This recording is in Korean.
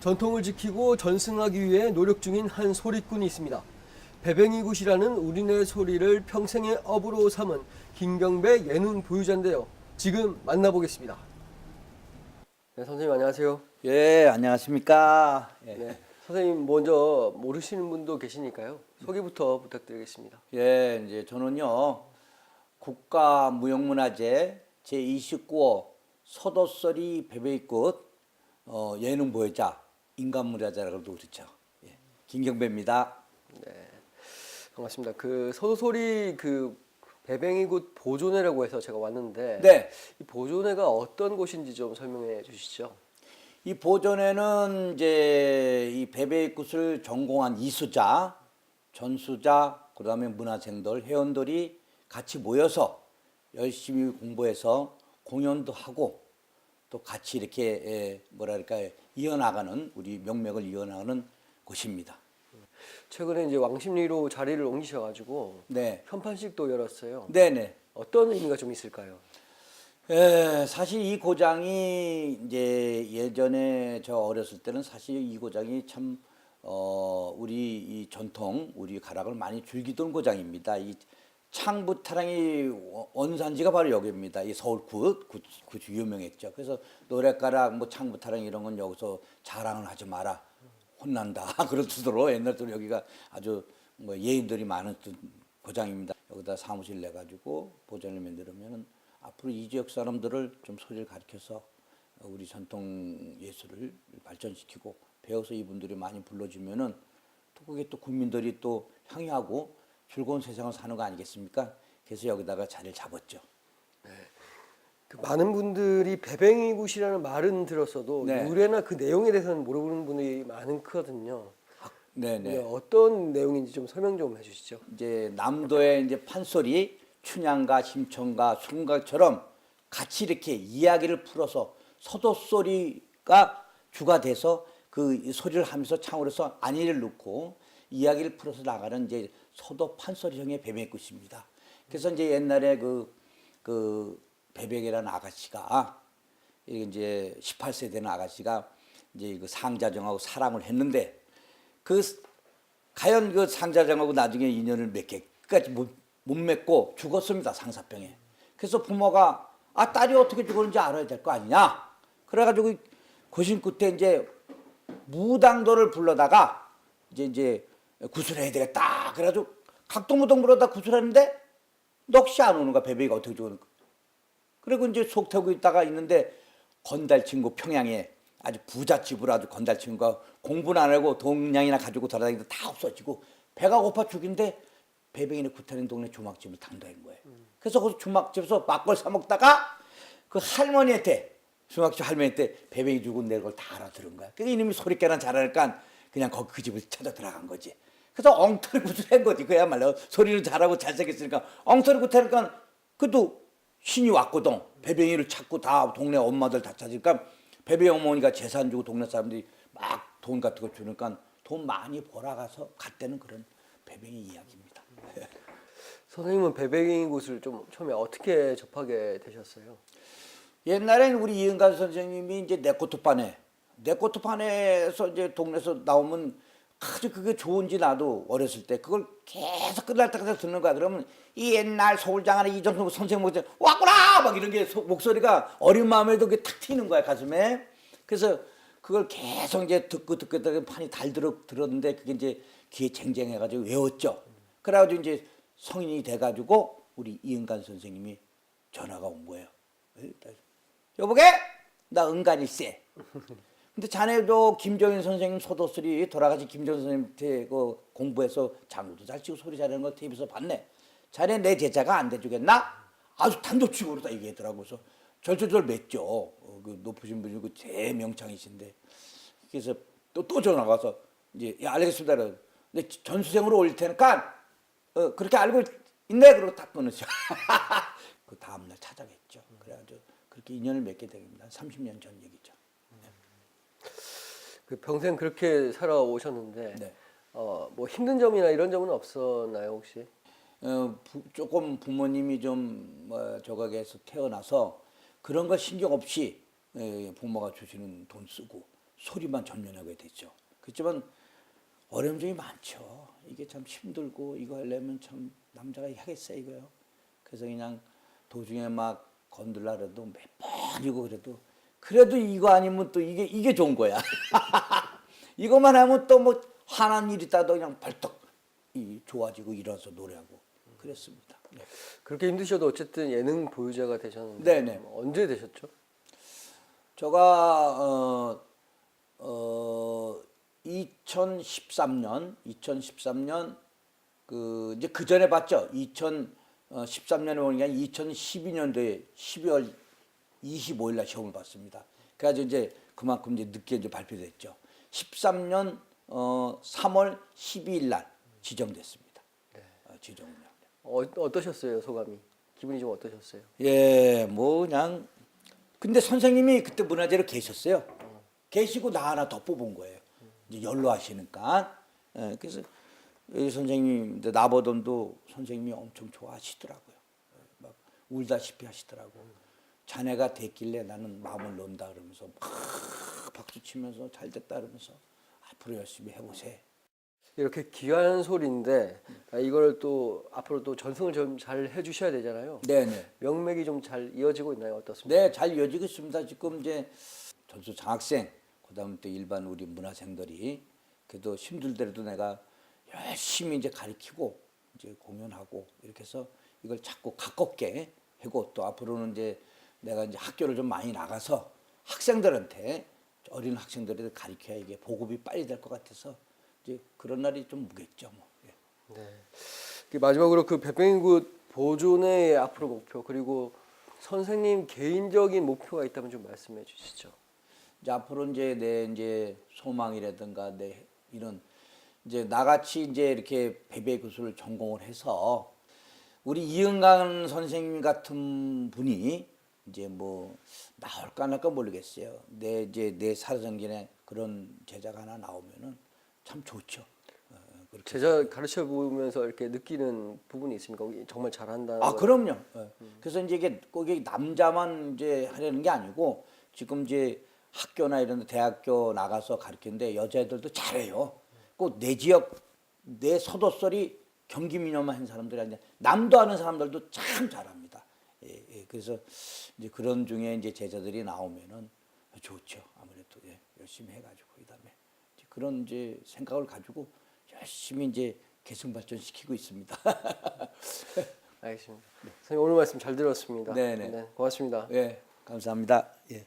전통을 지키고 전승하기 위해 노력 중인 한 소리꾼이 있습니다. 배뱅이굿이라는 우리네 소리를 평생의 업으로 삼은 김경배 예능 보유자인데요. 지금 만나보겠습니다. 네, 선생님 안녕하세요. 예, 안녕하십니까. 예, 네, 선생님 먼저 모르시는 분도 계시니까요. 소개부터 부탁드리겠습니다. 예, 이제 저는요, 국가무형문화재 제29호 서도서리 베베이꽃 어, 예능 보유자, 인간무화자라고 그렇죠. 예, 김경배입니다. 반갑습니다. 그 소소리 그 배뱅이굿 보존회라고 해서 제가 왔는데 네, 이 보존회가 어떤 곳인지 좀 설명해 주시죠. 이 보존에는 이제 이 베베이꽃을 전공한 이수자, 전수자, 그다음에 문화생들, 회원들이 같이 모여서 열심히 공부해서 공연도 하고 또 같이 이렇게 예, 뭐랄까 이어나가는 우리 명맥을 이어나가는 곳입니다. 최근에 이제 왕십리로 자리를 옮기셔가지고 네, 현판식도 열었어요. 네, 네. 어떤 의미가 좀 있을까요? 예, 사실 이 고장이 이제 예전에 저 어렸을 때는 사실 이 고장이 참 어, 우리 이 전통 우리 가락을 많이 즐기던 고장입니다. 이 창부타랑이 원산지가 바로 여기입니다. 이 서울 굿, 굿, 굿 유명했죠. 그래서 노래가락 뭐 창부타랑 이런 건 여기서 자랑을 하지 마라. 혼난다. 그럴 정도로 옛날부터 여기가 아주 뭐 예인들이 많은 고장입니다. 여기다 사무실 내 가지고 보존을 만들면은 앞으로 이 지역 사람들을 좀 소리를 가르쳐서 우리 전통 예술을 발전시키고 배워서 이분들이 많이 불러주면은 또 그게 또 국민들이 또 향유하고 즐거운 세상을 사는 거 아니겠습니까? 그래서 여기다가 자리를 잡았죠. 그 많은 분들이 배뱅이 굿이라는 말은 들었어도 네. 유래나 그 내용에 대해서는 모르는 분들이 많거든요. 네네. 네, 어떤 내용인지 좀 설명 좀 해주시죠. 이제 남도의 이제 판소리, 춘향가, 심청가, 순각처럼 같이 이렇게 이야기를 풀어서 서도 소리가 주가 돼서 그 소리를 하면서 창으로서 안위를 넣고 이야기를 풀어서 나가는 이제 서도 판소리형의 배백굿입니다. 그래서 이제 옛날에 그, 그 배백이라는 아가씨가 이제 18세 되는 아가씨가 이제 그 상자정하고 사랑을 했는데 그 과연 그 상자장하고 나중에 인연을 맺게까지 못, 못 맺고 죽었습니다 상사병에. 그래서 부모가 아 딸이 어떻게 죽었는지 알아야 될 거 아니냐. 그래가지고 고심 끝에 이제 무당도를 불러다가 이제 이제 구술해야 되겠다. 그래가지고 각동무동 불러다 구술했는데 넋이 안 오는 거야 베베가 어떻게 죽었는 가. 그리고 이제 속 태우고 있다가 있는데 건달 친구 평양에 아주 부잣집으로 아주 건달 친구가 공부는 안 하고 동량이나 가지고 돌아다니는데 다 없어지고 배가 고파 죽인데 배뱅이네 구타는 동네 주막집을 당도한 거예요. 그래서 그 주막집에서 막걸 사 먹다가 그 할머니한테 주막집 할머니한테 배뱅이 죽은 내걸 다 알아들은 거야. 그래서 이놈이 소리 깨나 잘하니까 그냥 거기 그 집을 찾아 들어간 거지. 그래서 엉터리 구슬한 거지. 그야말로 소리를 잘하고 잘생겼으니까 엉터리 구슬하니까 그래도 신이 왔거든. 배뱅이를 찾고 다 동네 엄마들 다 찾으니까 배뱅이 어머니가 재산 주고 동네 사람들이 막 돈 같은 거 주니까 돈 많이 벌어가서 갔다는 그런 배뱅이 이야기입니다. 선생님은 배뱅이굿을 좀 처음에 어떻게 접하게 되셨어요? 옛날엔 우리 이은관 선생님이 이제 네코트판에 네코트판에서 이제 동네에서 나오면 아주 그게 좋은지 나도 어렸을 때 그걸 계속 끝날 때까지 듣는 거야. 그러면 이 옛날 서울장안에 이정도 선생님 목소리 왔구나 막 이런 게 소- 목소리가 어린 마음에도 그게 탁 튀는 거야 가슴에. 그래서 그걸 계속 이제 듣고 듣고 듣고 판이 달들어 들었는데 그게 이제 귀에 쟁쟁해가지고 외웠죠. 그래가지고 이제 성인이 돼가지고 우리 이은관 선생님이 전화가 온 거예요. 여보게 나 은간일세. 근데 자네도 김정인 선생님 소도술이 돌아가신 김정인 선생님한테 그 공부해서 장구도 잘 치고 소리 잘하는 거 TV에서 봤네. 자네 내 제자가 안 돼주겠나? 아주 단도직으로 다 얘기하더라고. 그래서 절절절 맺죠. 어, 그 높으신 분이고 대명창이신데. 그래서 또, 또 전화가 와서 이제 야, 알겠습니다. 근데 전수생으로 올릴 테니까 어, 그렇게 알고 있네. 그러고 딱 끊으셔. 그 다음날 찾아겠죠. 그래가지고 그렇게 인연을 맺게 됩니다. 30년 전 얘기죠. 그 평생 그렇게 살아오셨는데 네. 어, 뭐 힘든 점이나 이런 점은 없었나요 혹시? 어, 부- 조금 부모님이 좀 뭐, 저각에서 태어나서 그런 거 신경 없이 예, 부모가 주시는 돈 쓰고 소리만 전문하게 됐죠. 그렇지만 어려운 점이 많죠. 이게 참 힘들고 이거 하려면 참 남자가 하겠어요 이거요. 그래서 그냥 도중에 막 건들라 그래도 몇 번이고 그래도 그래도 이거 아니면 또 이게 이게 좋은 거야. 이것만 하면 또 뭐 화난 일 있다도 그냥 벌떡 이 좋아지고 일어서 노래하고 그랬습니다. 네. 그렇게 힘드셔도 어쨌든 예능 보유자가 되셨는데 네네. 언제 되셨죠? 제가 어, 어 2013년 2013년 그 이제 그 전에 봤죠. 2013년에 오는 게 아니라 2012년도에 12월 25일 날 시험을 봤습니다. 그래가지고 이제 그만큼 이제 늦게 이제 발표됐죠. 13년 어 3월 12일 날 지정됐습니다. 어, 지정은요. 어, 어떠셨어요 소감이? 기분이 좀 어떠셨어요? 예, 뭐 그냥 근데 선생님이 그때 문화재로 계셨어요. 계시고 나 하나 더 뽑은 거예요. 이제 연로하시니까. 예, 그래서 이 선생님 나보던도 선생님이 엄청 좋아하시더라고요. 예, 막 울다시피 하시더라고. 자네가 됐길래 나는 마음을 놓는다 그러면서 막 박수 치면서 잘 됐다 그러면서 앞으로 열심히 해보세요. 이렇게 귀한 소리인데 아, 이걸 또 앞으로 또 전승을 좀 잘 해주셔야 되잖아요. 네네. 명맥이 좀 잘 이어지고 있나요? 어떻습니까? 네, 잘 이어지고 있습니다. 지금 이제 전수 장학생, 그다음에 또 일반 우리 문화생들이 그래도 힘들더라도 내가 열심히 이제 가르치고 이제 공연하고 이렇게 해서 이걸 자꾸 가깝게 하고 또 앞으로는 이제 내가 이제 학교를 좀 많이 나가서 학생들한테 어린 학생들한테 가르쳐야 이게 보급이 빨리 될 것 같아서 이제 그런 날이 좀 무겠죠, 뭐. 예. 네. 그 마지막으로 그 백뱅이굿 보존의 앞으로 목표 그리고 선생님 개인적인 목표가 있다면 좀 말씀해 주시죠. 이제 앞으로 이제 내 이제 소망이라든가 내 이런 이제 나같이 이제 이렇게 베베 기술을 전공을 해서 우리 이은강 선생님 같은 분이 이제 뭐 나올까 안 할까 모르겠어요. 내 이제 내 살아생전에 그런 제자가 하나 나오면은 참 좋죠. 어. 제자 가르쳐 보면서 이렇게 느끼는 부분이 있습니까? 어, 정말 잘한다. 아 그럼요. 예. 그래서 이제 이게 꼭 남자만 이제 하려는 게 아니고 지금 이제 학교나 이런 데 대학교 나가서 가르치는데 여자애들도 잘해요. 꼭 내 지역 내 서도설이 경기 민요만 한 사람들이 아니라 남도 하는 사람들도 참 잘합니다. 예, 예. 그래서 이제 그런 중에 이제 제자들이 나오면은 좋죠. 아무래도 예. 열심히 해가지고 그다음에 이제 그런 이제 생각을 가지고 열심히 이제 계승 발전시키고 있습니다. 알겠습니다. 선생님 오늘 말씀 잘 들었습니다. 네네. 네, 고맙습니다. 예, 감사합니다. 예.